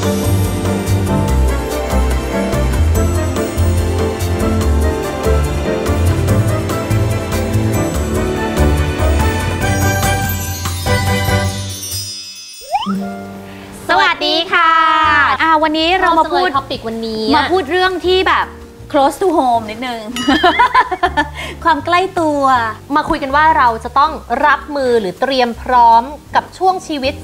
สวัสดีค่ะอ่าวันนี้เรามาพูดท็อปิกวันนี้มาพูดเรื่องที่แบบ close to home นิดนึง ความใกล้ตัว มาคุยกันว่าเราจะต้องรับมือหรือเตรียมพร้อมกับช่วงชีวิต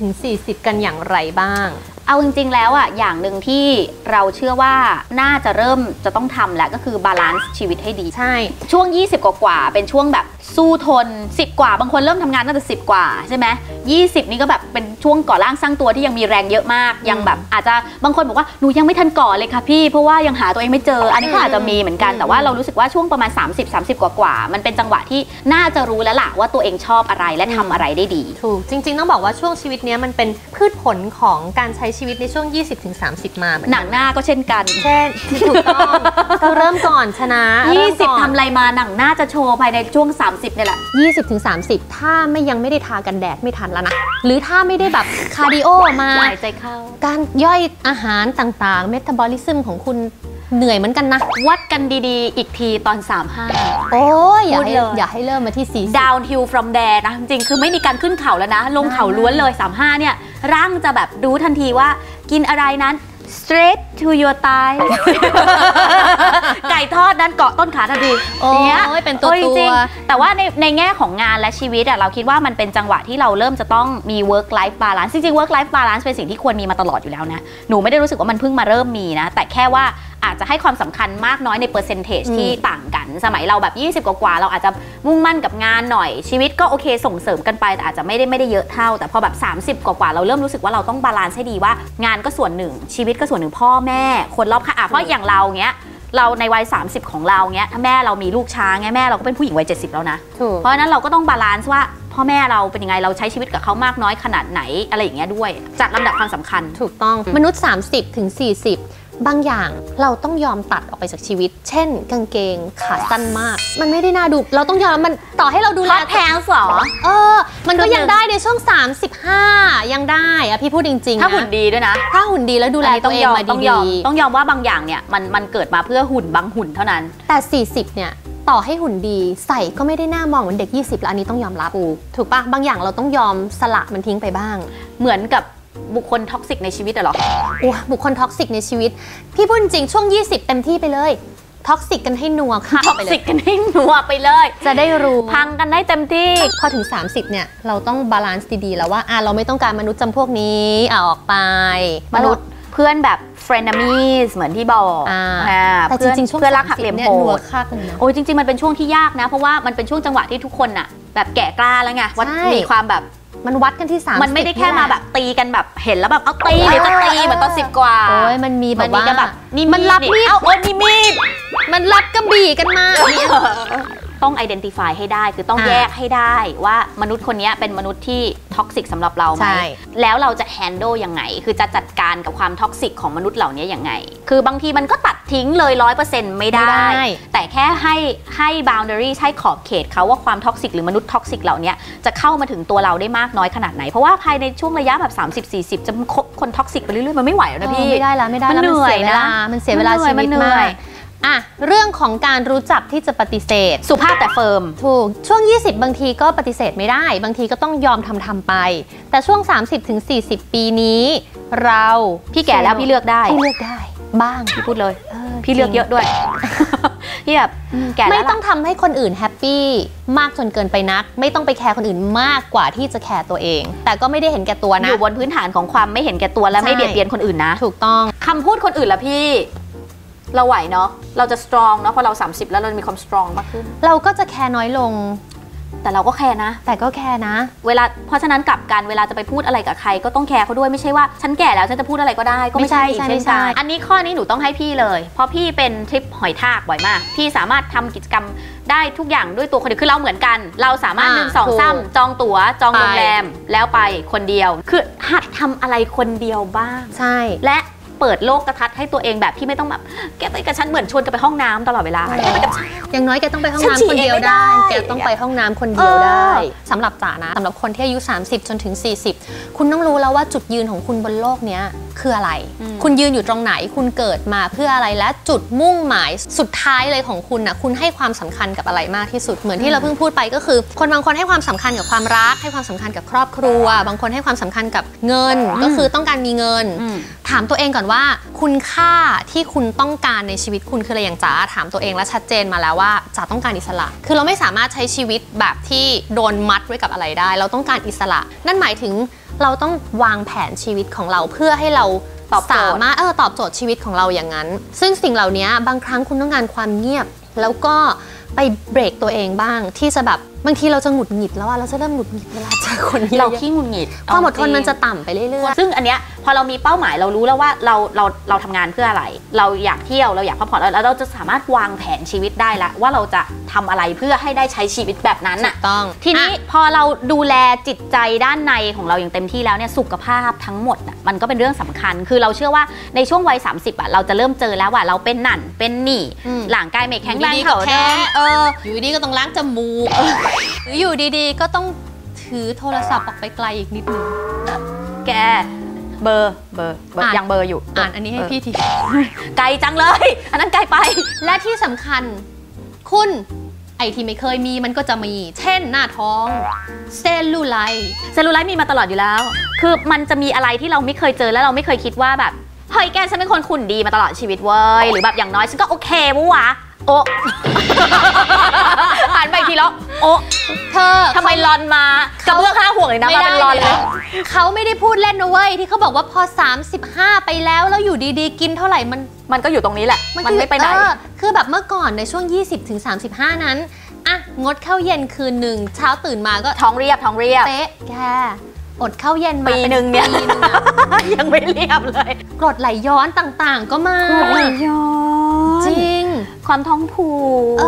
30-40 กันอย่างไรบ้าง เอาจริงๆแล้วอะอย่างหนึ่งที่เราเชื่อว่าน่าจะเริ่มจะต้องทำแล้วก็คือบาลานซ์ชีวิตให้ดี ใช่ ช่วง 20 กว่าๆเป็นช่วงแบบ สู้ทน 10 กว่า บางคนเริ่มทำงานตั้งแต่10กว่าใช่ไหม20นี่ก็แบบเป็นช่วงก่อร่างสร้างตัวที่ยังมีแรงเยอะมาก ยังแบบอาจจะบางคนบอกว่าหนูยังไม่ทันก่อเลยค่ะพี่ เพราะว่ายังหาตัวเองไม่เจอ อันนี้ก็อาจจะมีเหมือนกันแต่ว่าเรารู้สึกว่าช่วงประมาณ 30 30 กว่าๆมันเป็นจังหวะที่น่าจะรู้แล้วล่ะว่าตัวเองชอบอะไรและทำอะไรได้ดี ถูกจริง ๆ ต้องบอกว่าช่วงชีวิตเนี้ยมันเป็นพืชผลของการใช้ชีวิตในช่วง 20-30 มาเหมือนหกันังหน้าก็เช่นกัน เช่นถูกต้องเธอเริ่มก่อนชนะเริ่มก่อน20ทำอะไรมาหนังหน้าจะโชว์ภายในช่วง 30เนี่ยแหละ 20ถึง30 ถ้าไม่ยังไม่ได้ทากันแดดไม่ทันแล้วนะ หรือถ้าไม่ได้แบบคาร์ดิโอมาหายใจเข้า การย่อยอาหารต่างๆ เมตาบอลิซึมของคุณเหนื่อยเหมือนกันนะ วัดกันดีๆ อีกทีตอน 35 โอ้ยอย่าให้พูดเลยอย่าให้เริ่มมาที่40 downhill from there นะ จริงๆคือไม่มีการขึ้นเขาแล้วนะ ลงเขาล้วนเลย 35 เนี่ย ร่างจะแบบรู้ทันทีว่ากินอะไรนั้น straight to your thigh ไก่ทอดนั้นเกาะต้นขาทันทีโอ้ยเนี้ยเป็นตัวออจริงตัวๆแต่ว่าในในแง่ของงานและชีวิตอะเราคิดว่ามันเป็นจังหวะที่เราเริ่มจะต้องมี work life balance จริงๆ work life balance เป็นสิ่งที่ควรมีมาตลอดอยู่แล้วนะ หนูไม่ได้รู้สึกว่ามันเพิ่งมาเริ่มมีนะ แต่แค่ว่าอาจจะให้ความสำคัญมากน้อยในเปอร์เซนเทจที่ต่างกัน สมัยเราแบบ 20 กว่าๆเราอาจจะมุ่งมั่นกับงานหน่อยชีวิตก็โอเคส่งเสริมกันไป แต่อาจจะไม่ได้ไม่ได้เยอะเท่า แต่พอแบบ 30 กว่าๆเราเริ่มรู้สึกว่าเราต้องบาลานซ์ให้ดีว่า งานก็ส่วนหนึ่งชีวิตก็ส่วนหนึ่งพ่อแม่ คนรอบข้างอะเพราะอย่างเราเงี้ย เราในวัย 30 ของเราเงี้ยถ้าแม่เรามีลูกช้าไงแม่เราก็เป็นผู้หญิงวัย 70 แล้วนะ ถูก เพราะฉะนั้นเราก็ต้องบาลานซ์ว่าพ่อแม่เราเป็นยังไงเราใช้ชีวิตกับเขามากน้อยขนาดไหนอะไรอย่างเงี้ยด้วยจัดลำดับความสำคัญ ถูกต้องมนุษย์ 30ถึง40 บางอย่างเราต้องยอมตัดออกไปจากชีวิต เช่น กางเกงขาสั้นมาก มันไม่ได้น่าดู เราต้องยอมมันต่อให้เราดูแลฮอตแพงสอเออ มันก็คือยังได้ในช่วง 35 ยังได้อะพี่พูดจริงๆถ้านะหุ่นดีด้วยนะ ถ้าหุ่นดีแล้วดูแลอันนี้ตัวเองมาต้องยอมดีต้องยอมว่าบางอย่างเนี่ยมันมันเกิดมาเพื่อหุ่นบางหุ่นเท่านั้นๆแต่ 40 เนี่ยต่อให้หุ่นดีใส่ก็ไม่ได้น่ามองเหมือนเด็ก 20 แล้วอันนี้ต้องยอมรับ ถูกปะบางอย่างเราต้องยอมสละมันทิ้งไปบ้าง เหมือนกับ บุคคลท็อกซิกในชีวิตอะเหรอโอ้บุคคลท็อกซิกในชีวิต พี่พูดจริงช่วง 20 เต็มที่ไปเลยท็อกซิกกันให้นัวค่ะท็อกไปเลซิยกกันให้หนัวไปเลย จะได้รู้พังกันได้เต็มที่ พอถึง 30 เนี่ย เราต้องบาลานซ์ดีๆ แล้วว่าอะเราไม่ต้องการมนุษย์จำพวกนี้อะออกไป มนุษย์เพื่อนแบบ frenemies เหมือนที่บอกอ่าอ่าแต่จเพื่อนริงๆช่วงเพื่อนรักหักเหลี่ยม30เนี่ยโหนัวดคักเลยนะโอ้ยจริง ๆ มันเป็นช่วงที่ยากนะ เพราะว่ามันเป็นช่วงจังหวะที่ทุกคนอะแบบแก่กล้าแล้วไงว่าใช่มีความแบบ มันวัดกันที่30มันไม่ได้แค่มาแบบตีกันแบบเห็นแล้วแบบเอาตีเดี๋ยวจะตีเหมือนตอนสิบกว่าโอ้ยมันมีแบมับนมีว่ากันแบบนี่มันรับมีดเอาโอ้ยนี่มีดมันรับกระบี่กันมาเนี่ย ต้อง identify ให้ได้ คือต้องอ่าแยกให้ได้ว่ามนุษย์คนนี้เป็นมนุษย์ที่ท็อกซิกสำหรับเราไหใช่มแล้วเราจะ handle ยังไง คือจะจัดการกับความท็อกซิกของมนุษย์เหล่านี้ยังไง คือบางทีมันก็ตัดทิ้งเลยร้อยเปอร์เซ็นต์ไม่ได้ แต่แค่ให้ให้ boundary ให้ขอบเขตเขาว่าความท็อกซิกหรือมนุษย์ท็อกซิกเหล่านี้จะเข้ามาถึงตัวเราได้มากน้อยขนาดไหน เพราะว่าภายในช่วงระยะแบบ 30-40 จะคบคนท็อกซิกไปเรื่อยๆมันไม่ไหวแล้วนะพี่เออไม่ได้แล้วไม่ได้มันแล้วเหนื่อยเสียเวลานะมันเสียเวลามันเหนื่ชีอยวิตมันเหนื่มาอยก อะเรื่องของการรู้จักที่จะปฏิเสธ สุภาพแต่เฟิร์มถูกช่วง 20 บางทีก็ปฏิเสธไม่ได้ บางทีก็ต้องยอมทำทำไป แต่ช่วง 30ถึง40 ปีนี้ เราพี่แก่แล้วพี่เลือกได้พี่เลือกได้ บ้างพี่พูดเลยเออพี่เลือกเยอะด้วยพี่แบบอืมแก่ไม่แล้วต้องทำให้คนอื่นแฮปปี้มากจนเกินไปนัก ไม่ต้องไปแคร์คนอื่นมากกว่าที่จะแคร์ตัวเอง แต่ก็ไม่ได้เห็นแก่ตัวอนะยู่บนพื้นฐานของความไม่เห็นแก่ตัวและใช่ไม่เบียดเบียนคนอื่นนะ ถูกต้องคำพูดคนอื่นละพี่ เราไหวเนาะเราจะสตรองเนาะพอเรา 30 แล้วเรามีความสตรองมากขึ้น เราก็จะแคร์น้อยลง แต่เราก็แคร์นะ แต่ก็แคร์นะ เวลาเพราะฉะนั้นกลับกันเวลาจะไปพูดอะไรกับใคร ก็ต้องแคร์เขาด้วยไม่ใช่ว่าฉันแก่แล้วฉันจะพูดอะไรก็ได้ก็ไม่ใช่ไม่อีกใช่เช่นไม่ใช่กันอันนี้ข้อนี้หนูต้องให้พี่เลย เพราะพี่เป็นทริปหอยทากบ่อยมาก พี่สามารถทำกิจกรรมได้ทุกอย่างด้วยตัวคนเดียวคือเราเหมือนกัน เราสามารถอ่าหนึ่งสองถูกซ้ำจองตั๋วจองโรงไปแรมแล้วไปคนเดียว คือหัดทำอะไรคนเดียวบ้างใช่และ เปิดโลกกระทัดให้ตัวเองแบบที่ไม่ต้องแบบแกไปกับฉันเหมือนชวนกันไปห้องน้ำตลอดเวลาแกไปกับฉัน อย่างน้อยแกต้องไปห้องฉันฉี่น้ำคนเดียวเองไม่ได้ได้ แกต้องไปห้องน้ำคนเดียวได้เออสำหรับจ๋านะสำหรับคนที่อายุ 30 จนถึง 40 คุณต้องรู้แล้วว่าจุดยืนของคุณบนโลกเนี้ย คืออะไรอืมคุณยืนอยู่ตรงไหนคุณเกิดมาเพื่ออะไรและจุดมุ่งหมายสุดท้ายเลยของคุณนะคุณให้ความสำคัญกับอะไรมากที่สุดเหมือนที่เราเพิ่งพูดไปก็คือ คนบางคนให้ความสำคัญกับความรัก ให้ความสำคัญกับครอบครัว บางคนให้ความสำคัญกับเงินก็คือต้องการมีเงินอืมถามตัวเองก่อนว่า คุณค่าที่คุณต้องการในชีวิตคุณคืออะไรอย่างจ๋าถามตัวเองและชัดเจนมาแล้วว่าจ๋าต้องการอิสระ คือเราไม่สามารถใช้ชีวิตแบบที่โดนมัดไว้กับอะไรได้ เราต้องการอิสระ นั่นหมายถึง เราต้องวางแผนชีวิตของเราเพื่อให้เราตอบโจทย์สามารถเออตอบโจทย์ชีวิตของเราอย่างนั้น ซึ่งสิ่งเหล่านี้บางครั้งคุณต้องการความเงียบ แล้วก็ไปเบรกตัวเองบ้าง ที่จะแบบบางทีเราจะหงุดหงิดแล้วอะเราจะเริ่มหงุดหงิดเวลาเจอคนเยอะๆเราขี้หงุดหงิดความอดทนเาจริงมันจะต่ำไปเรื่อยๆซึ่งอันเนี้ยพ อเรามีเป้าหมายเรารู้แล้วว่าเราเราเราทำงานเพื่ออะไร เราอยากเที่ยวเราอยากพักผ่อนแล้วแล้วเราจะสามารถวางแผนชีวิตได้ละว่าเราจะทำอะไรเพื่อให้ได้ใช้ชีวิตแบบนั้นถูน่ะกต้อง ทีนี้อะพอเราดูแลจิตใจด้านในของเราอย่างเต็มที่แล้วเนี่ยสุขภาพทั้งหมดน่ะมันก็เป็นเรื่องสำคัญ คือเราเชื่อว่าในช่วงวัย 30อะเราจะเริ่มเจอแล้วว่าเราเป็นนั่นเป็นนี่อืมหลังกายไม่แข็งแรงอยู่ดีๆก็เท่าแพ้เดิมเอออยู่ดีๆก็ต้องล้างจมูกหรืออยู่ดีๆ ก็ต้องถือโทรศัพท์ออกไปไกลอีกนิดนึงแก เบอร์เบอร์เบอร์อ่านยังเบอร์อยู่ อ่านอันนี้ให้พี่ทีไกลจังเลย อันนั้นไกลไป และที่สำคัญ คุณไอที่ไม่เคยมีมันก็จะมี เช่นหน้าท้อง เซลลูไลท์เซลลูไลท์มีมาตลอดอยู่แล้ว คือมันจะมีอะไรที่เราไม่เคยเจอแล้วเราไม่เคยคิดว่าแบบเฮ้ยแกฉันเป็นคนขุนดีมาตลอดชีวิตเว้ยหรือแบบอย่างน้อยฉันก็โอเคปะวะ โอะหันไปอีกทีแล้ว โอะเธอทำไมรอนมากระเบื้องข้างห่วงเลยนะมาเป็นรอนเลย เขาไม่ได้พูดเล่นนะเว้ยที่เขาบอกว่าพอ 35 ไปแล้วแล้วอยู่ดีๆ กินเท่าไหร่มันมันก็อยู่ตรงนี้แหละ มันก็ไม่ไปไหนเออคือแบบเมื่อก่อนในช่วง 20ถึง35นั้น อะ งดข้าวเย็นคืนหนึ่ง เช้าตื่นมาก็ท้องเรียบท้องเรียบ เป๊ะแก อดข้าวเย็นมาปีหนึ่งเนี่ยปีหนึ่งอะยังไม่เรียบเลยกรดไหลย้อนต่างๆ ก็มาย้อจริง ความท้องผูกเอ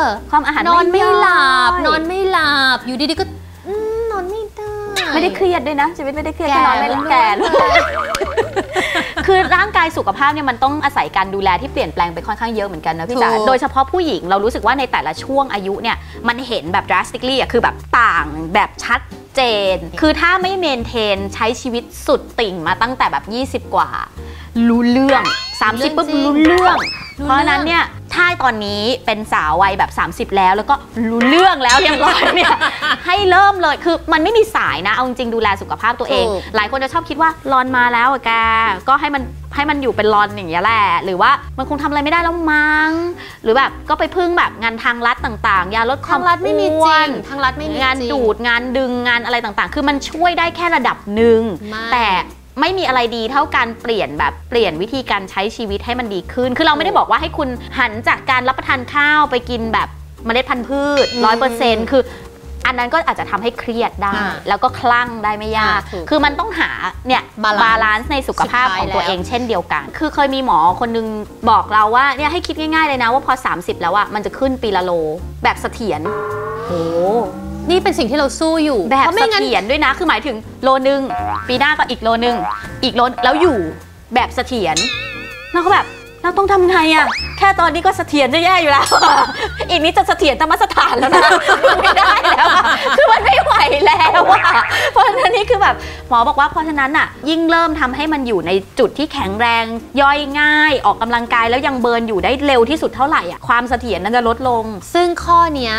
อความอาหารนอนไม่หลับย่ยนอนไม่หลับอยู่ดีๆก็อืมนอนไม่ได้ไม่ได้เครียดด้วยนะชีวิตไม่ได้เครียดแก่แค่นอนไม่ล้วนๆแก่ด้วยคือร่างกายสุขภาพเนี่ยมันต้องอาศัยการดูแลที่เปลี่ยนแปลงไปค่อนข้างเยอะเหมือนกันนะพี่จ๋าถูกโดยเฉพาะผู้หญิงเรารู้สึกว่าในแต่ละช่วงอายุเนี่ยมันเห็นแบบ drastically อะคือแบบต่างแบบชัด เจน คือถ้าไม่เมนเทนใช้ชีวิตสุดติ่งมาตั้งแต่แบบ 20 กว่า รู้เรื่อง 30ปุ๊บรู้เรื่อง เพราะฉะนั้นเนี่ยถ้าตอนนี้เป็นสาววัยแบบ 30 แล้ว แล้วก็รู้เรื่องแล้วเรียบร้อยเนี่ยให้เริ่มเลยคือมันไม่มีสายนะเอาจริงๆดูแลสุขภาพตัวเองถูกหลายคนจะชอบคิดว่ารอนมาแล้วอะแกก็ให้มันให้มันอยู่เป็นรอนอย่างเงี้ยแหละ หรือว่ามันคงทำอะไรไม่ได้แล้วมั้ง หรือแบบก็ไปพึ่งแบบงานทางรัฐต่างๆ ยาลดควาทามงรัฐไม่มีจอ้วรินงทางรัฐไม่มีงานจริดูดงานดึงงานอะไรต่างๆ คือมันช่วยได้แค่ระดับหนึ่งไม่แต่ ไม่มีอะไรดีเท่าการเปลี่ยนแบบเปลี่ยนวิธีการใช้ชีวิตให้มันดีขึ้น คือเราไม่ได้บอกว่าให้คุณหันจากการรับประทานข้าวไปกินแบบเมล็ดพันธุ์พืชอืมร้อยเปอร์เซ็นต์คืออันนั้นก็อาจจะทำให้เครียดได้อ่าแล้วก็คลั่งได้ไม่ยากอ่าถูกคือมันต้องหาเนี่ย Balance บาลานซ์ในสุขภาพสุดท้ายของตัวแล้วเองเช่นเดียวกัน คือเคยมีหมอคนนึงบอกเราว่าเนี่ยให้คิดง่ายๆเลยนะว่าพอ 30 แล้วอะมันจะขึ้นปีละโล แบบเสถียรโอ้ นี่เป็นสิ่งที่เราสู้อยู่แบบเพราะเสไม่งั้นถียรด้วยนะ คือหมายถึงโลนึง ปีหน้าก็อีกโลนึง อีกโลแล้วอยู่แบบเสถียรแล้วก็แบบเราต้องทำไงอะแค่ตอนนี้ก็เสถียรจะแย่อยู่แล้ว อีกนิดจะเสถียรธรรมสถานแล้วนะมันไม่ได้แล้วอะคือมันไม่ไหวแล้วอะเพราะฉะนั้นนี่คือแบบหมอบอกว่าเพราะฉะนั้นอะยิ่งเริ่มทำให้มันอยู่ในจุดที่แข็งแรงย่อยง่าย ออกกำลังกายแล้วยังเบิร์นอยู่ได้เร็วที่สุดเท่าไหร่อะความเสถียรนั้นจะลดลง ซึ่งข้อเนี้ย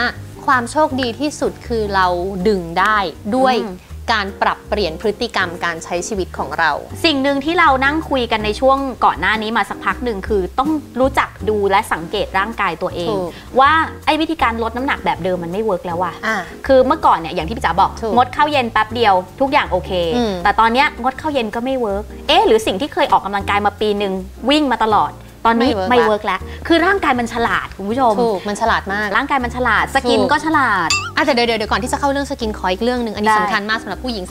ความโชคดีที่สุดคือเราดึงได้ด้วยอืมการปรับเปลี่ยนพฤติกรรมการใช้ชีวิตของเรา สิ่งหนึ่งที่เรานั่งคุยกันในช่วงก่อนหน้านี้มาสักพักหนึ่งคือต้องรู้จักดูและสังเกตร่างกายตัวเองถูกว่าไอ้วิธีการลดน้ำหนักแบบเดิมมันไม่เวิร์กแล้วว่ะอ่าคือเมื่อก่อนเนี่ยอย่างที่พี่จ๋าบอกถูกงดข้าวเย็นแป๊บเดียวทุกอย่างโอเคอืมแต่ตอนเนี้ยงดข้าวเย็นก็ไม่เวิร์กเอ๊ะหรือสิ่งที่เคยออกกำลังกายมาปีหนึ่งวิ่งมาตลอด ตอนนี้ไม่ไม่เวิเวิร์ร์กกแล้ว คือร่างกายมันฉลาดคุณผู้ชม ถูก มันฉลาดมาก ร่างกายมันฉลาด สกินถูกก็ฉลาดอะแต่เดี๋ยวเดี๋ยวเดี๋ยวก่อนที่จะเข้าเรื่องสกินขออีกเรื่องหนึ่งอันนี้ได้สำคัญมากสำหรับผู้หญิง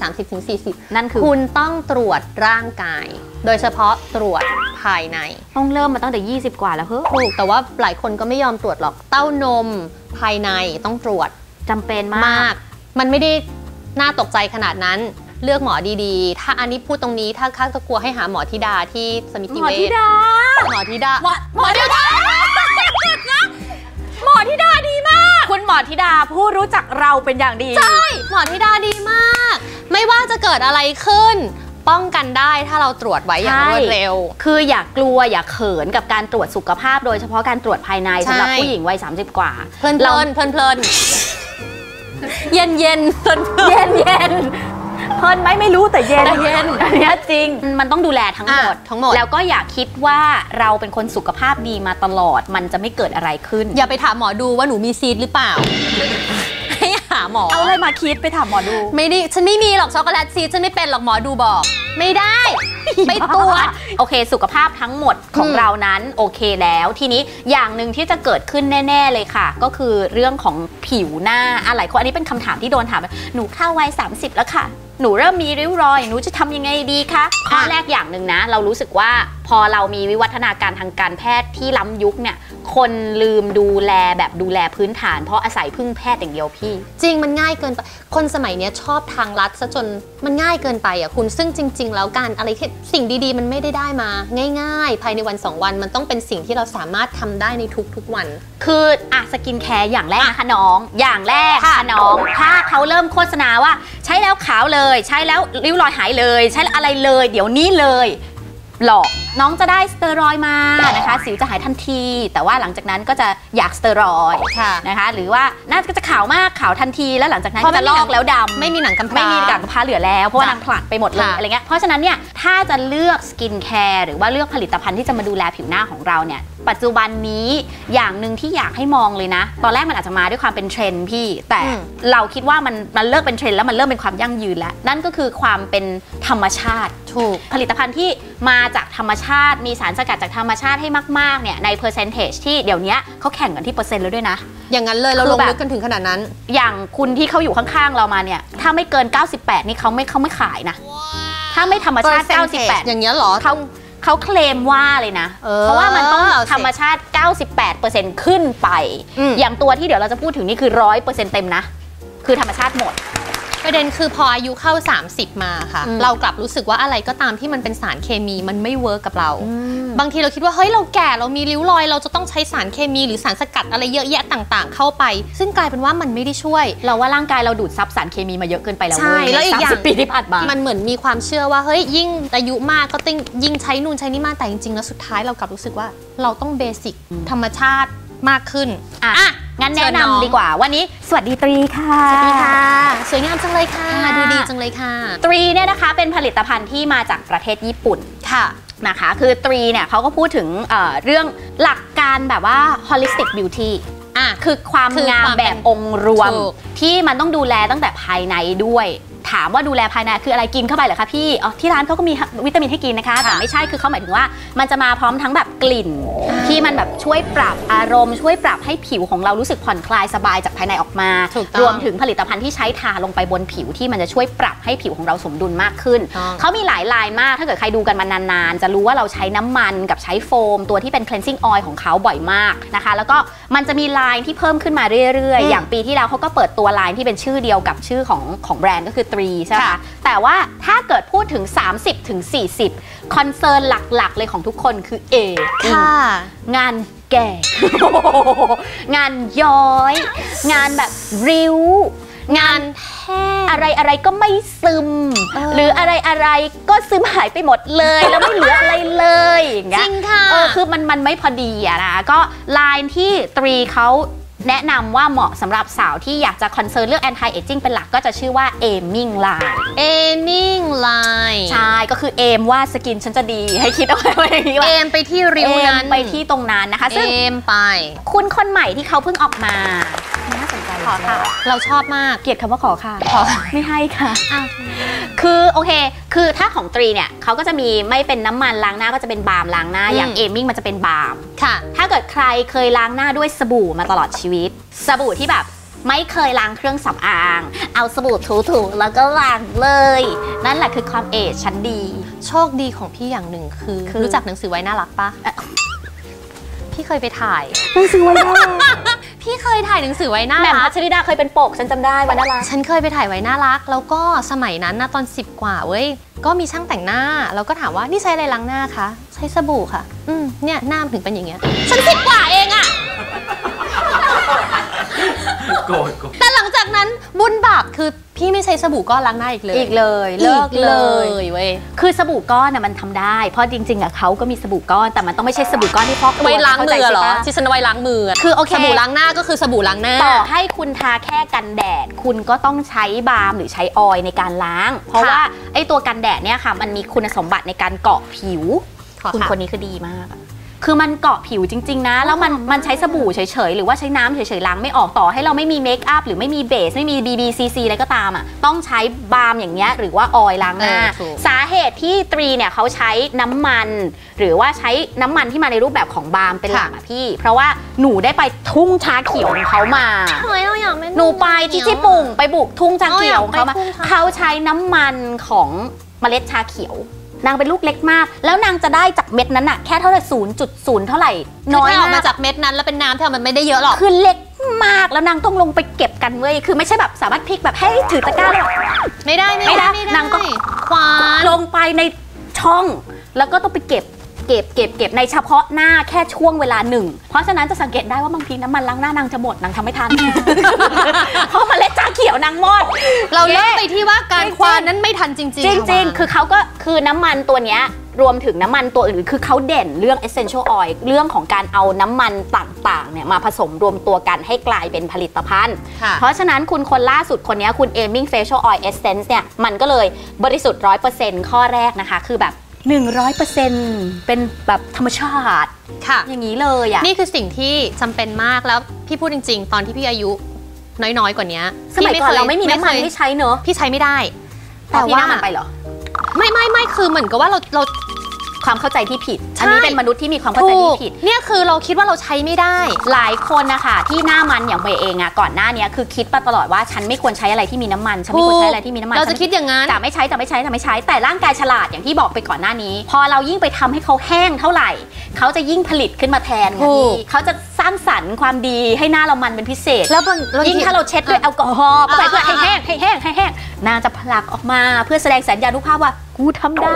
30-40 นั่นคือ คุณต้องตรวจร่างกาย โดยเฉพาะตรวจภายใน ต้องเริ่มมาตั้งแต่ 20 กว่าแล้วเฮ้ยถูก แต่ว่าหลายคนก็ไม่ยอมตรวจหรอก เต้านมภายในต้องตรวจจำเป็นมามากกมันไม่ได้น่าตกใจขนาดนั้นเลือกหมอดีๆ ถ้าอันนี้พูดตรงนี้ถ้าข้าจะกลัวให้หาหมอธิดาที่สมิติหมอเวธิชดา หมอธิดาหมอหมอธิดาหมอธิดาดีมาก คุณหมอธิดาผู้รู้จักเราเป็นอย่างดี ใช่หมอธิดาดีมาก ไม่ว่าจะเกิดอะไรขึ้น ป้องกันได้ถ้าเราตรวจไว้อย่างใช่รวดเร็ว คืออย่ากลัวอย่าเขินกับการตรวจสุขภาพ โดยเฉพาะการตรวจภายในใช่สำหรับผู้หญิงวัย30 กว่าเพลินเพเราลินเพลินเพลินเย็นเย็นเพลินเพลินเย็นเย็น เพลินไหมไม่รู้แต่เย็นแต่เย็นอันเนี้ยจริงมันต้องดูแลทั้งหมดอะทั้งหมดแล้วก็อย่าคิดว่าเราเป็นคนสุขภาพดีมาตลอด มันจะไม่เกิดอะไรขึ้น อย่าไปถามหมอดูว่าหนูมีซีดหรือเปล่าให้หาหมอเอาอะไรมาคิดไปถามหมอดู ไม่ได้ฉันไม่มีหรอกช็อกโกแลตซีดฉันไม่เป็นหรอกหมอดูบอก ไม่ได้ไปตรวจโอเค สุขภาพทั้งหมดของอืมเรานั้นโอเคแล้ว ทีนี้อย่างหนึ่งที่จะเกิดขึ้นแน่ ๆ เลยค่ะ ก็คือเรื่องของผิวหน้าอะไรคนอันนี้เป็นคำถามที่โดนถามหนูเข้าวัย30 แล้วค่ะ หนูเริ่มมีริ้วรอย หนูจะทำยังไงดีคะข้อแรกอย่างหนึ่งนะ เรารู้สึกว่า พอเรามีวิวัฒนาการทางการแพทย์ที่ล้ำยุคเนี่ยคนลืมดูแลแบบดูแลพื้นฐานเพราะอาศัยพึ่งแพทย์อย่างเดียวพี่ จริงมันง่ายเกินไปคนสมัยเนี้ยชอบทางลัดซะจนมันง่ายเกินไปอะคุณซึ่งจริง ๆ แล้วการอะไรที่สิ่งดีๆ มันไม่ได้ได้มา ง่าย ๆ ภายในวันสองวันมันต้องเป็นสิ่งที่เราสามารถทำได้ในทุกๆวัน คืออะสกินแคร์อย่างแรกนะคะน้อง อย่างแรกค่ะค่ะน้อง ถ้าเขาเริ่มโฆษณาว่า ใช้แล้วขาวเลย ใช้แล้วริ้วรอยหายเลย ใช้อะไรเลย เดี๋ยวนี้เลย หลอกน้องจะได้สเตียรอยด์มานะคะสิวจะหายทันที แต่ว่าหลังจากนั้นก็จะอยากสเตียรอยด์ค่ะนะคะหรือว่าน่าจะขาวมากขาวทันที แล้วหลังจากนั้นเพราะก็จะลอกแล้วดำไม่มีหนังกำพร้าไม่มีกากกระพร้าเหลือแล้ว เพราะว่าค่ะนางผลัดไปหมดเลยค่ะอะไรเงี้ยเพราะฉะนั้นเนี่ยถ้าจะเลือกสกินแคร์หรือว่าเลือกผลิตภัณฑ์ที่จะมาดูแลผิวหน้าของเราเนี่ย ปัจจุบันนี้อย่างหนึ่งที่อยากให้มองเลยนะ ตอนแรกมันอาจจะมาด้วยความเป็นเทรนด์พี่ แต่อืมเราคิดว่ามันมันเลิกเป็นเทรนด์แล้วมันเริ่มเป็นความยั่งยืนแล้ว นั่นก็คือความเป็นธรรมชาติถูกผลิตภัณฑ์ที่มาจากธรรมชาติมีสารสกัดจากธรรมชาติให้มากๆเนี่ยใน percentage ที่เดี๋ยวนี้เขาแข่งกันที่เปอร์เซ็นต์แล้วด้วยนะ อย่างนั้นเลยเราคือลงแบบลึกกันถึงขนาดนั้น อย่างคุณที่เขาอยู่ข้างๆเรามาเนี่ยถ้าไม่เกิน 98 นี่เขาไม่เขาไม่ขายนะ ถ้าไม่ธรรมชาติ 98 อย่างเงี้ยเหรอเขา เขาเคลมว่าเลยนะเออเพราะว่ามันต้องเอาสิธรรมชาติ 98%ขึ้นไปอืมอย่างตัวที่เดี๋ยวเราจะพูดถึงนี่คือ 100%เต็มนะ คือธรรมชาติหมด ประเด็นคือพออายุเข้า 30 มาค่ะอืมเรากลับรู้สึกว่าอะไรก็ตามที่มันเป็นสารเคมีมันไม่เวิร์กกับเรา บางทีเราคิดว่าเฮ้ยเราแก่เรามีริ้วรอย เราจะต้องใช้สารเคมีหรือสารสกัดอะไรเยอะแยะต่างๆ เข้าไป ซึ่งกลายเป็นว่ามันไม่ได้ช่วย เราว่าร่างกายเราดูดซับสารเคมีมาเยอะเกินไปแล้วใช่เว้ยแล้วอีกอย่าง30ปีที่ผ่านมามันเหมือนมีความเชื่อว่าเฮ้ยยิ่งอายุมากก็ต้องยิ่งใช้นู่นใช้นี่มากแต่จริงๆแล้วสุดท้ายเรากลับรู้สึกว่าเราต้องเบสิกธรรมชาติมากขึ้นอะอะ งั้นเชิแนะญน้องนำดีกว่า วันนี้สวัสดีตรีค่ะ สวัสดีค่ะ สวยงามจังเลยค่ะ ค่ะ ดูดีจังเลยค่ะ ตรีเนี่ยนะคะเป็นผลิตภัณฑ์ที่มาจากประเทศญี่ปุ่น ค่ะ นะคะ คือตรีเนี่ยเขาก็พูดถึงเอ่อเรื่องหลักการแบบว่า holistic beauty อะ คือความคืองามความเป็นแบบองค์รวม ถูกที่มันต้องดูแลตั้งแต่ภายในด้วย ถามว่าดูแลภายในคืออะไรกินเข้าไปเหรอคะพี่อ๋อที่ร้านเขาก็มีวิตามินให้กินนะคะแต่ไม่ใช่คือเขาหมายถึงว่า มันจะมาพร้อมทั้งแบบกลิ่น ที่มันแบบช่วยปรับอารมณ์ ช่วยปรับให้ผิวของเรารู้สึกผ่อนคลายสบายจากภายในออกมาถูกต้องรวมถึงผลิตภัณฑ์ที่ใช้ทาลงไปบนผิวที่มันจะช่วยปรับให้ผิวของเราสมดุลมากขึ้นต้องเขามีหลายลายมากถ้าเกิดใครดูกันมานานๆ จะรู้ว่าเราใช้น้ำมันกับใช้โฟม ตัวที่เป็น cleansing oil ของเขาบ่อยมากนะคะ แล้วก็มันจะมีลายที่เพิ่มขึ้นมาเรื่อยอืๆมอย่างปีที่แล้วเขาก็เปิดตัวลายที่เป็นชื่อเดียวกับชื่อของของแบรนด์ก็คือตรีใช่ไหมค่ะคะแต่ว่าถ้าเกิดพูดถึง 30ถึง40คอนเซิร์นหลักๆ เลยของทุกคนคือ A ค่ะงานแก่ งานย้อย งานแบบริ้ว งานแห้งอะไรอะไรก็ไม่ซึมเออหรืออะไรอะไรก็ซึมหายไปหมดเลย แล้วไม่เหลืออะไรเลยอย่างจเงี้ริยงค่ะเออคือมันมันไม่พอดีอะนะก็ไลน์ที่ตรีเขา แนะนำว่าเหมาะสำหรับสาวที่อยากจะคอนเซิร์นเรื่อง anti aging เป็นหลักก็จะชื่อว่า aiming line เอมิ่งไลน์ใช่ ก็คือเอมว่าสกินฉันจะดีให้คิดเอาไว้ว่าอย่างนี้ว่าเอมไปที่ริ้วเอนั้มนไปที่ตรงนั้นนะคะเอซึ่งมไป คุณคนใหม่ที่เขาเพิ่งออกมาน่าสนใจขอค่ะ เราชอบมากเกลียดคำว่าขอค่ะขอไม่ให้ค่ะอ้าวคือโอเค คือถ้าของตรีเนี่ยเขาก็จะมีไม่เป็นน้ำมันล้างหน้าก็จะเป็นบาล์มล้างหน้าอืมอย่างเอมมิ่งมันจะเป็นบาล์มค่ะ ถ้าเกิดใครเคยล้างหน้าด้วยสบู่มาตลอดชีวิต สบู่ที่แบบไม่เคยล้างเครื่องสำอาง เอาสบู่ถูๆแล้วก็ล้างเลย นั่นแหละคือความเอจชั้นดี โชคดีของพี่อย่างหนึ่งคือคือรู้จักหนังสือไว้น่ารักปะเอ่อพี่เคยไปถ่ายหนังสือไว้ได้ พี่เคยถ่ายหนังสือไว้น่าแหม่มรัพัก ชริดาเคยเป็นปก ฉันจำได้วันน่ารัก ฉันเคยไปถ่ายไว้น่ารัก แล้วก็สมัยนั้นนะตอน 10 กว่าเว้ย ก็มีช่างแต่งหน้า แล้วก็ถามว่านี่ใช้อะไรล้างหน้าคะ ใช้สบู่ค่ะ อืมเนี่ยหน้ามันถึงเป็นอย่างเงี้ย ฉันสิบกว่าเองอะ โกรธโกรธแต่หลังจากนั้นบุญบาปคือพี่ไม่ใช้สบู่ก้อนล้างหน้าอีกเลยอีกเลยเลิกอีเลยเว้ยคือสบู่ก้อนน่ะมันทำได้ เพราะจริงๆอะเขาก็มีสบู่ก้อนแต่มันต้องไม่ใช่สบู่ก้อนที่พอกตัวไว้ล้างมือเหรอข้าใจใช่ปะที่ฉันเอาไว้ล้างมืออะคือโอเคสบู่ล้างหน้าก็คือสบู่ล้างหน้าต่อให้คุณทาแค่กันแดด คุณก็ต้องใช้บาล์มหรือใช้ออยล์ในการล้าง เพราะค่ะว่าไอ้ตัวกันแดดเนี่ยค่ะ มันมีคุณสมบัติในการเกาะผิวขอคุณค่ะคนนี้คือดีมากอะ คือมันเกาะผิวจริง ๆ นะ แล้วมันมันใช้สบู่เฉยๆ หรือว่าใช้น้ำเฉยๆล้างไม่ออกต่อให้เราไม่มีเมคอัพหรือไม่มีเบสไม่มี BBCC อะไรก็ตามอะต้องใช้บาล์มอย่างเงี้ยหรือว่าออยล์ล้างหน้า เออถูก สาเหตุที่ตรีเนี่ยเขาใช้น้ำมัน หรือว่าใช้น้ำมันที่มาในรูปแบบของบาล์มเป็นหลักอะพี่ เพราะว่าหนูได้ไปทุ่งชาเขียวของเขามาเฮ้ยเราอยากไม่ หนูไปที่ญี่ปุ่งไปบุกทุ่งชาเขียวของเขามาเอาอยากไปทุ่งชา เขาใช้น้ำมันของเมล็ดชาเขียว นางเป็นลูกเล็กมาก แล้วนางจะได้จากเม็ดนั้นอะแค่เท่าไหร่ศูนย์จุดศูนย์เท่าไหร่ น้น้ออยยออกมามาก จากเม็ดนั้นแล้วเป็นน้ำที่มันไม่ได้เยอะหรอก คือเล็กมากแล้วนางต้องลงไปเก็บกันเว้ย คือไม่ใช่แบบสามารถพลิกแบบให้ยถือตะกร้าแล้วไม่ได้ไม่ได้นางก็ ควานลงไปในช่อง แล้วก็ต้องไปเก็บ เก็บเก็บเก็บในเฉพาะหน้าแค่ช่วงเวลาหนึ่ง เพราะฉะนั้นจะสังเกตได้ว่าบางทีน้ำมันล้างหน้านางจะหมดนางทำไม่ทัน เพราะเมล็ดชาเขียวนางหมด เราเริ่มย้ไปที่ว่าการจริงๆควานนั้นไม่ทันจริงๆ จริงจริงอะๆคือเขาก็คือน้ำมันตัวเนี้ยรวมถึงน้ำมันตัวอื่น คือเขาเด่นเรื่อง essential oil เรื่องของการเอาน้ำมันต่างๆเนี่ยมาผสมรวมตัวกันให้กลายเป็นผลิตภัณฑ์ค่ะเพราะฉะนั้นคุณคนล่าสุดคนเนี้ยคุณ aiming facial oil essence เนี่ยมันก็เลยบริสุทธิ์ 100%ข้อแรกนะคะ คือแบบ 100%เป็นแบบธรรมชาติ ค่ะ อย่างนี้เลยอะนี่คือสิ่งที่จำเป็นมากแล้วพี่พูดจริง ๆ ตอนที่พี่อายุน้อยๆกว่านี้สมัยก่อนเราไม่มีน้ำมันให้ใช้เนอะพี่ใช้ไม่ได้ แต่พี่ว่าหน้มันไปเหรอ ไม่ไม่ไม่คือเหมือนกับว่าเราเรา ความเข้าใจที่ผิดใช่อันนี้เป็นมนุษย์ที่มีความเข้าใจถูกที่ผิด เนี่ยคือเราคิดว่าเราใช้ไม่ได้ หลายคนนะคะที่หน้ามันอย่างเบย์เองอะก่อนหน้าเนี้ยคือคิดมาตลอดว่าฉันไม่ควรใช้อะไรที่มีน้ำมัน ฉันไม่ควรใช้อะไรที่มีน้ำมัน เราจะคิดอย่างนั้นจะไม่ใช้จะไม่ใช้จะไม่ใช้ แต่ร่างกายฉลาดอย่างที่บอกไปก่อนหน้านี้ พอเรายิ่งไปทำให้เขาแห้งเท่าไหร่ เขาจะยิ่งผลิตขึ้นมาแทนไงถูกพี่เขาจะสร้างสรรค์ความดีให้หน้าเรามันเป็นพิเศษ แล้วบางบางยิ่งทีถ้าเราเช็ดด้วยแอลกอฮอล์เข้าไปอ่าเพื่อให้อ่าแห้งให้แห้งให้แห้งนางจะผลักออกมาเพื่อแสดงสัญญานุภาพว่ากูทำได้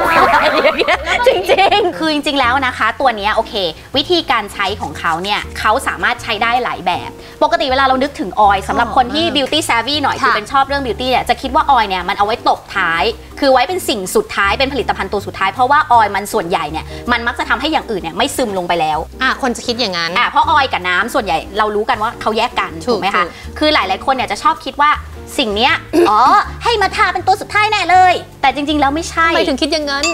อย่างเงี้ยจริงๆ คือจริงๆแล้วนะคะ ตัวเนี้ยโอเค วิธีการใช้ของเขาเนี่ยเขาสามารถใช้ได้หลายแบบ ปกติเวลาเรานึกถึงออยล์สำหรับคนที่ beauty savvy หน่อยคือค่ะเป็นชอบเรื่อง beauty เนี่ยจะคิดว่าออยล์เนี่ยมันเอาไว้ตบท้าย คือไว้เป็นสิ่งสุดท้ายเป็นผลิตภัณฑ์ตัวสุดท้าย เพราะว่าออยล์มันส่วนใหญ่เนี่ยมันมักจะทำให้อย่างอื่นเนี่ยไม่ซึมลงไปแล้วอะคนจะคิดอย่างนั้นอะเพราะออยล์กับน้ำส่วนใหญ่เรารู้กันว่าเขาแยกกันถูกถูกไหมคะถูกคือหลาย ๆคนเนี่ยจะชอบคิดว่า สิ่งเนี้ย อ๋อ ให้มาทาเป็นตัวสุดท้ายแน่เลย แต่จริง ๆ แล้วไม่ใช่ทำไมถึงคิดอย่างนั้น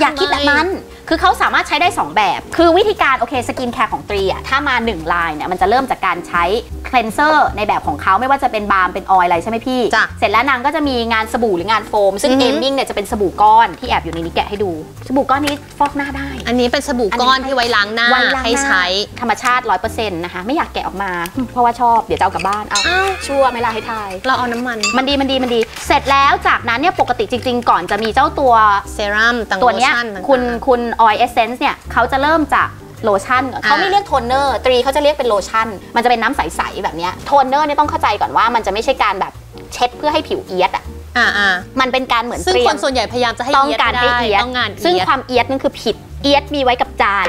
อยากคิดแบบนั้น คือเขาสามารถใช้ได้ 2 แบบ คือวิธีการโอเคสกินแคร์ของตรีอะถ้ามา1ลายเนี่ยมันจะเริ่มจากการใช้คล e นเซอร์ในแบบของเขาไม่ว่าจะเป็นบาล์มเป็นออยล์อะไรใช่ไหมพี่จ้ะเสร็จแล้วนางก็จะมีงานสบู่หรืองานโฟม ซึ่งอือเอฮึมมิ่งเนี่ยจะเป็นสบู่ก้อนที่แอบอยู่ในนี้แกะให้ดู สบู่ก้อนนี้ฟอกหน้าได้ อันนี้เป็นสบู่ก้อนที่ไว้ล้างหน้าไว้ล้างให้น้าใช้ธรรมชาติ 100%นะคะไม่อยากแกะออกมา เพราะว่าชอบเดี๋ยวจะเอากลับบ้านเอาอ้าวชั่วไหม่ล่ะให้ทายเราเอาน้ำมัน มันดีมันดีมันดี เสร็จแล้วจากนั้นเนี่ยปกติจริง ๆ ก่อนจะมีเจ้าตัวเซรั่มต่างตัวเนี้ยโลชั่ต่างๆคุณคุณออยเอเซนส์เนี่ยเขาจะเริ่มจากโลชั่นก่อนเขาไม่เรียกโทนเนอร์ตรีเขาจะเรียกเป็นโลชั่น มันจะเป็นน้ำใสๆแบบเนี้ยโทนเนอร์เนี่ยต้องเข้าใจก่อนว่ามันจะไม่ใช่การแบบเช็ดเพื่อให้ผิวเอียดอะอ่าอ่ามันเป็นการเหมือนซึ่งเตรีคยมนส่วนใหญ่พยายามจะให้ต้องเอียดการให้ได้เอียดต้องงานซึ่งเอียดความเอียดนั่นคือผิดเอียดมีไว้กับจาน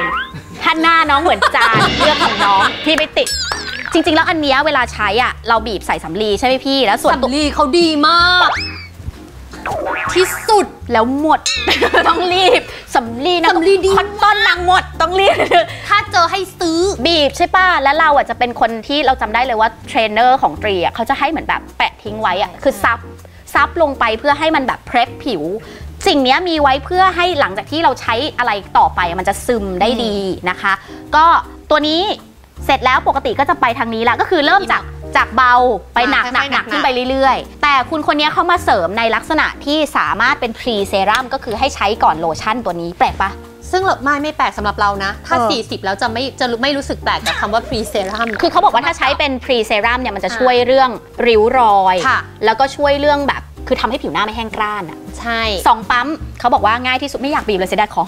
ถ้าหน้าน้องเหมือนจานเลือกของน้องพี่ไปติดจริง ๆ แล้วอันเนี้ยเวลาใช้อะเราบีบใส่สำลีใช่ไหมพี่แล้วส่วนตัวสำลีเขาดีมาก ที่สุดแล้วหมด ต้องรีบสำลีนะสำลีดีคอนตอนนางหมดต้องรีบ ถ้าเจอให้ซื้อบีบใช่ป่ะ แล้วเราอะจะเป็นคนที่เราจำได้เลยว่าเทรนเนอร์ของตรีอะเขาจะให้เหมือนแบบแปะทิ้งไว้อะคือซับซับลงไปเพื่อให้มันแบบเพรสผิว สิ่งเนี้ยมีไว้เพื่อให้หลังจากที่เราใช้อะไรต่อไปอะมันจะซึมได้ดีนะคะ ก็ตัวนี้เสร็จแล้วปกติก็จะไปทางนี้ละก็คือเริ่มจาก จากเบาไปหนักหนักหนักขึ้นไปเรื่อยๆ แต่คุณคนเนี้ยเขามาเสริมในลักษณะที่สามารถเป็นพรีเซรั่มก็คือให้ใช้ก่อนโลชั่นตัวนี้แปลกปะซึ่งเราไม่ไม่แปลกสำหรับเรานะ ถ้าเออ40 แล้วจะไม่จะไม่รู้สึกแปลกกับคำว่า pre serum คือเขาบอกว่าถ้าใช้เป็นพรีเซรั่มเนี่ยมันจะช่วยเรื่องริ้วรอยค่ะแล้วก็ช่วยเรื่องแบบคือทำให้ผิวหน้าไม่แห้งกร้านอะใช่สองปั๊มเขาบอกว่าง่ายที่สุดไม่อยากบีบเลยเสียดายของ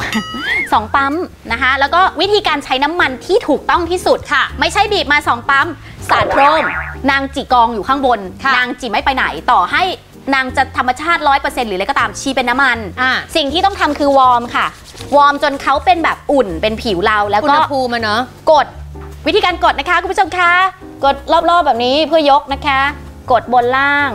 สองปั๊มนะคะ แล้วก็วิธีการใช้น้ำมันที่ถูกต้องที่สุดค่ะ ไม่ใช่บีบมาสองปั๊ม สาดโครมนางจีกองอยู่ข้างบนค่ะนางจีไม่ไปไหนต่อให้นางจะธรรมชาติ100%หรืออะไรก็ตามชีเป็นน้ำมันอ่าสิ่งที่ต้องทำคือวอร์มค่ะ วอร์มจนเขาเป็นแบบอุ่นเป็นผิวเราแล้วอุณก็หภูมิมันเนาะกดวิธีการกดนะคะคุณผู้ชมคะกดรอบๆแบบนี้เพื่อยกนะคะ กดบนล่าง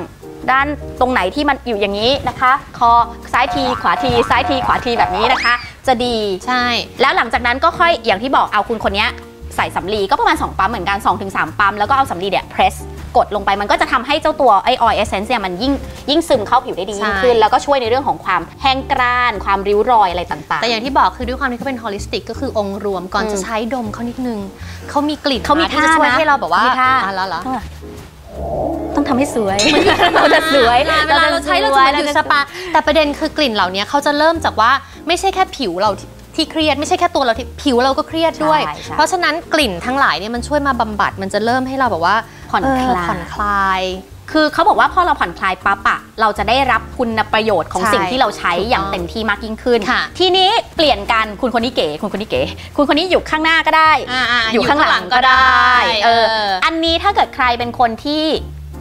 ด้านตรงไหนที่มันอยู่อย่างนี้นะคะ คอซ้ายทีขวาทีซ้ายทีขวาทีแบบนี้นะคะ จะดีใช่ แล้วหลังจากนั้นก็ค่อยอย่างที่บอกเอาคุณคนเนี้ย ใส่สำลีก็ประมาณ 2 ปั๊มเหมือนกัน 2-3 ปั๊ม แล้วก็เอาสำลีเนี่ยเพรสกดลงไปมันก็จะทำให้เจ้าตัวไอออยเอเซนส์เนี่ยมันยิ่งยิ่งซึมเข้าผิวได้ดียิ่งขึ้น แล้วก็ช่วยในเรื่องของความแห้งกร้าน ความริ้วรอยอะไรต่างแต่อย่างที่บอกคือด้วยความที่เขาเป็นฮอลิสติกก็คือองค์รวมก่อนอืมจะใช้ดมเขานิดนึง เขามีกลิ่นเขามีที่จะช่วยท่านะให้เราแบบว่ามีท่าอะแล้วเหรอๆต้องทำให้สวยเราจะสวยเวลาเราใช้เราจะมาอยู่สปา แต่ประเด็นคือกลิ่นเหล่านี้เขาจะเริ่มจากว่าไม่ใช่แค่ผิวเรา ที่ที่เครียดไม่ใช่แค่ตัวเราที่ผิวเราก็เครียดด้วย ใช่ใช่ เพราะฉะนั้นกลิ่นทั้งหลายเนี่ยมันช่วยมาบำบัดมันจะเริ่มให้เราแบบว่าผ่อนเคลายผ่อนคลาย คือเขาบอกว่าพอเราผ่อนคลายปั๊บอะเราจะได้รับคุณประโยชน์ของใช่สิ่งที่เราใช้ถูกต้องอย่างเต็มที่มากยิ่งขึ้น ค่ะ ทีนี้เปลี่ยนกันคุณคนนี้เก๋คุณคนนี้เก๋คุณคนนี้อยู่ข้างหน้าก็ได้อยู่ข้างหลังก็ได้เออ อันนี้ถ้าเกิดใครเป็นคนที่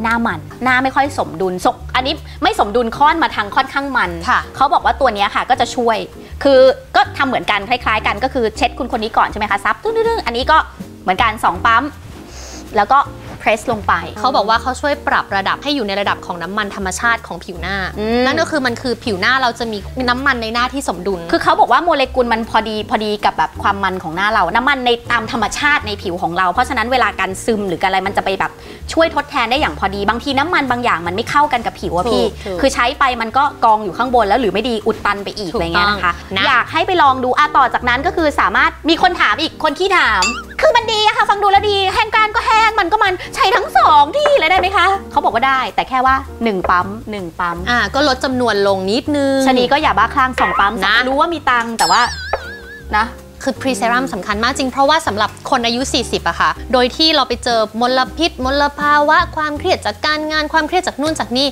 หน้ามันหน้าไม่ค่อยสมดุลสกอันนี้ไม่สมดุลค่อนมาทางค่อนข้างมัน ค่ะเขาบอกว่าตัวเนี้ยค่ะก็จะช่วย คือก็ทำเหมือนกันคล้าย ๆ กันก็คือเช็ดคุณคนนี้ก่อนใช่ไหมคะซับตึ้งๆอันนี้ก็เหมือนกันสองปั๊ม แล้วก็ เพรสลงไป เขาบอกว่าเขาช่วยปรับระดับให้อยู่ในระดับของน้ำมันธรรมชาติของผิวหน้าอืมนั่นก็คือมันคือผิวหน้าเราจะมีน้ำมันในหน้าที่สมดุล คือเขาบอกว่าโมเลกุลมันพอดีพอดีกับแบบความมันของหน้าเรา น้ำมันในตามธรรมชาติในผิวของเรา เพราะฉะนั้นเวลาการซึมหรือการอะไรมันจะไปแบบช่วยทดแทนได้อย่างพอดี บางทีน้ำมันบางอย่างมันไม่เข้ากันกับผิวอะพี่ถูกถูกคือใช้ไปมันก็กองอยู่ข้างบนแล้วหรือไม่ดีอุดตันไปอีกถูกอะไรเงี้ยนะคะต้องนะอยากให้ไปลองดูอะต่อจากนั้นก็คือสามารถมีคนถามอีกคนที่ถาม คือมันดีอะค่ะ ฟังดูแล้วดีแห้งกรานก็แห้งมันก็มันใช้ทั้งสองที่เลยได้ไหมคะเขาบอกว่าได้ แต่แค่ว่าหนึ่งปั๊มหนึ่งปั๊มอ่าก็ลดจำนวนลงนิดนึงชะนีก็อย่าบ้าคลั่งสองปั๊มนะรู้ว่ามีตังค์แต่ว่านะ คือพรีเซรั่มสำคัญมากจริงเพราะว่าสำหรับคนอายุ 40อะค่ะ โดยที่เราไปเจอมลพิษ มลภาวะ ความเครียดจากการงานความเครียดจากนู่นจากนี่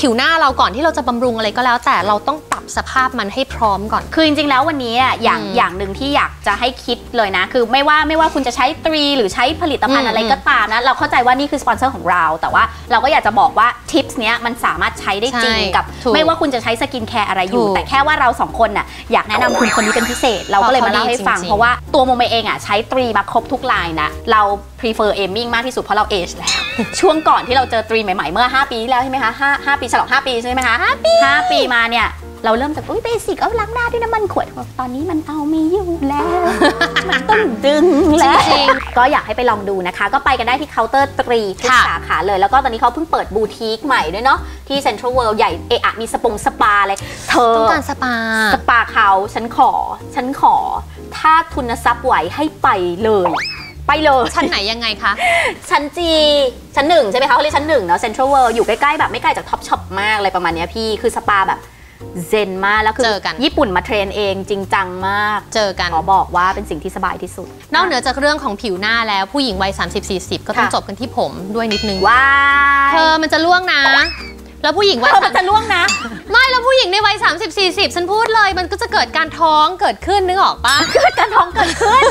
ผิวหน้าเราก่อนที่เราจะบำรุงอะไรก็แล้ว แต่เราต้องปรับสภาพมันให้พร้อมก่อน คือจริงๆแล้ววันนี้อะอย่างอืมอย่างหนึ่งที่อยากจะให้คิดเลยนะ คือไม่ว่าไม่ว่าคุณจะใช้ตรีหรือใช้ผลิตภัณอืฑ์มอะไรก็ตามนะเราเข้าใจว่านี่คือสปอนเซอร์ของเรา แต่ว่าเราก็อยากจะบอกว่าทิปส์เนี้ยมันสามารถใช้ได้จริงใช่กับถูกไม่ว่าคุณจะใช้สกินแคร์อะไรอยู่ถูกแต่แค่ว่าเราสองคนน่ะอยากแนะนำคุณคนนี้เป็นพิเศษเราก็เลยมาเล่าให้ฟังเพราะเขาดีจริงๆเพราะว่าตัวโมเมเองอะใช้ตรีมาครบทุกลายนะเรา prefer aiming มากที่สุดเพราะเราเอจแล้ว ช่วงก่อนที่เราเจอตรีใหม่ๆ เมื่อ 5 ปีที่แล้วใช่ไหมคะ5 5ปีฉลอง5 ปีใช่ไหมคะ5ปี5ปีมาเนี่ย เราเริ่มจากอุ้ยเบสิกเอาล้างหน้าด้วยน้ำมันขวด ตอนนี้มันเอาไม่อยู่แล้ว มันต้องดึงแล้วจริงก็อยากให้ไปลองดูนะคะ ก็ไปกันได้ที่เคาน์เตอร์ตรีทุกค่ะสาขาเลย แล้วก็ตอนนี้เขาเพิ่งเปิดบูติกใหม่ด้วยเนาะที่เซ็นทรัลเวิลด์ใหญ่เอะอะมีสปงสปาเลยเธอต้องการสปาสปาเขาฉันขอ ฉันขอ ถ้าทุนทรัพย์ไหวให้ไปเลย ไปเลยชั้นไหนยังไงคะ ชั้นจีชั้นหนึ่งใช่ไหมคะเขาเรียกชั้นหนึ่งเนาะเซ็นทรัลเวิลด์อยู่ใกล้ๆแบบไม่ไกลจากท็อปช็อปมากอะไรประมาณเนี้ยพี่คือสปาแบบเซนมากแล้วคือเจอกันญี่ปุ่นมาเทรนเองจริงจังมาก เจอกันขอบอกว่าเป็นสิ่งที่สบายที่สุด นอกเหนือจากเรื่องของผิวหน้าแล้วผู้หญิงวัย 30-40 ก็ต้องค่ะจบกันที่ผมด้วยนิดนึงว้าเธอมันจะล่วงนะ แล้วผู้หญิงวัยเธอมันจะล่วงนะ ไม่แล้วผู้หญิงในวัย30 40ฉันพูดเลย มันก็จะเกิดการท้องเกิดขึ้นนึกออกปะเกิดการท้องเกิดขึ้น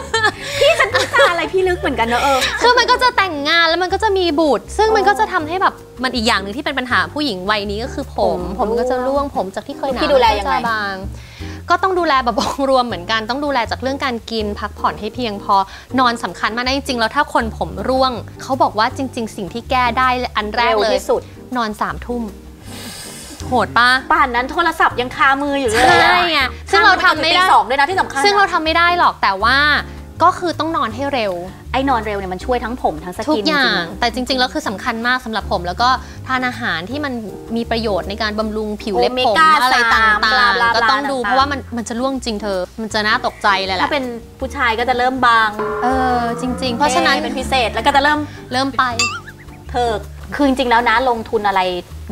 พี่ฉันพูดจาอะไรพี่ลึกเหมือนกันเนอะเออคือมันก็จะแต่งงานแล้วมันก็จะมีบุตร ซึ่งมันก็จะทำให้แบบมันอีกอย่างหนึ่งที่เป็นปัญหาผู้หญิงวัยนี้ก็คือผม ผมผมก็จะร่วงผมจากที่เคยหนาพี่ดูแลยังไงก็จะบางก็ต้องดูแลแบบองรวมเหมือนกันต้องดูแลจากเรื่องการกินพักผ่อนให้เพียงพอนอนสำคัญมากนะจริงๆแล้วถ้าคนผมร่วง เขาบอกว่าจริง ๆ สิ่งที่แก้ได้อันแรกเร็วเลยที่สุด นอนสามทุ่มโหดปะป่านนั้นโทรศัพท์ยังคามืออยู่เลยใช่ไงซึ่งเราทำไม่ได้ตีสองด้วยนะที่สำคัญซึ่งเราอะทำไม่ได้หรอกแต่ว่าก็คือต้องนอนให้เร็ว ไอ้นอนเร็วเนี่ยมันช่วยทั้งผมทั้งสทุกกินอจย่าริงงๆแต่จริงๆ แล้วคือสำคัญมากสำหรับผม แล้วก็ทานอาหารที่มันมีประโยชน์ในการบำรุงผิวเล็บผมโอเมก้าอะไรต่สามบลาางบลาๆก็ต้องดูต่างๆเพราะว่ามันมันจะล่วงจริงเธอ มันจะน่าตกใจเลยแหถ้าละเป็นผู้ชายก็จะเริ่มบาง เออจริง ๆ เพราะฉะนั้นเป็นพิเศษแล้วก็จะเริ่มเริ่มไปเพิก คือจริงๆแล้วนะลงทุนอะไร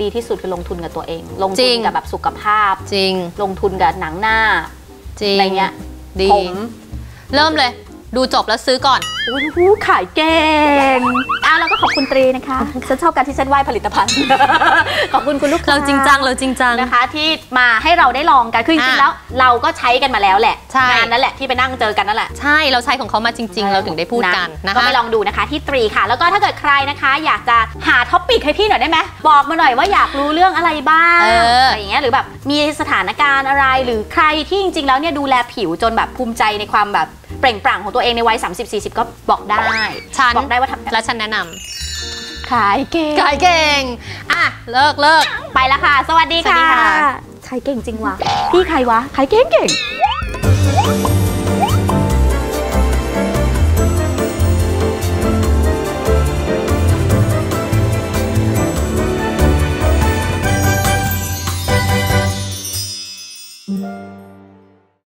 ดีที่สุดคือลงทุนกับตัวเอง ลงจทุรินง กับแบบสุขภาพ จริง ลงทุนกับหนังหน้าจริงอะไรเงี้ยดีผม เริ่มเลย ดูจบแล้วซื้อก่อนอุ้ยหูขายเก่งอะแล้วก็ขอบคุณตรีนะคะฉันชอบการที่ฉันไหว้ผลิตภัณฑ์ ขอบคุณคุณลูกค้าเราจริงจังเราจริงจังนะคะ ที่มาให้เราได้ลองกันคือจริงๆอะแล้ว เราก็ใช้กันมาแล้วแหละใช่งานนั่นแหละที่ไปนั่งเจอกันนั่นแหละใช่เราใช้ของเขามาจริง ๆ เราถึงได้พูดกันนะก็คะไปลองดูนะคะที่ตรีค่ะ แล้วก็ถ้าเกิดใครนะคะ อยากจะหาท็อปปิกให้พี่หน่อยได้ไหมบอกมาหน่อยว่าอยากรู้เรื่องอะไรบ้างเออออะไรอย่างเงี้ยหรือแบบมีสถานการณ์อะไรหรือใครที่จริง ๆ แล้วเนี่ยดูแลผิวจนแบบภูมิใจในความแบบ เปล่งปลั่งของตัวเองในวัย 30-40 ก็บอกได้ฉันบอกได้ว่าทำและฉันแนะนำขายเก่งขายเก่งอะเลิกเลิกไปแล้วค่ะ สวัสดีสวัสดีค่ะค่ะขายเก่งจริงวะพี่ใครวะขายเก่งเก่ง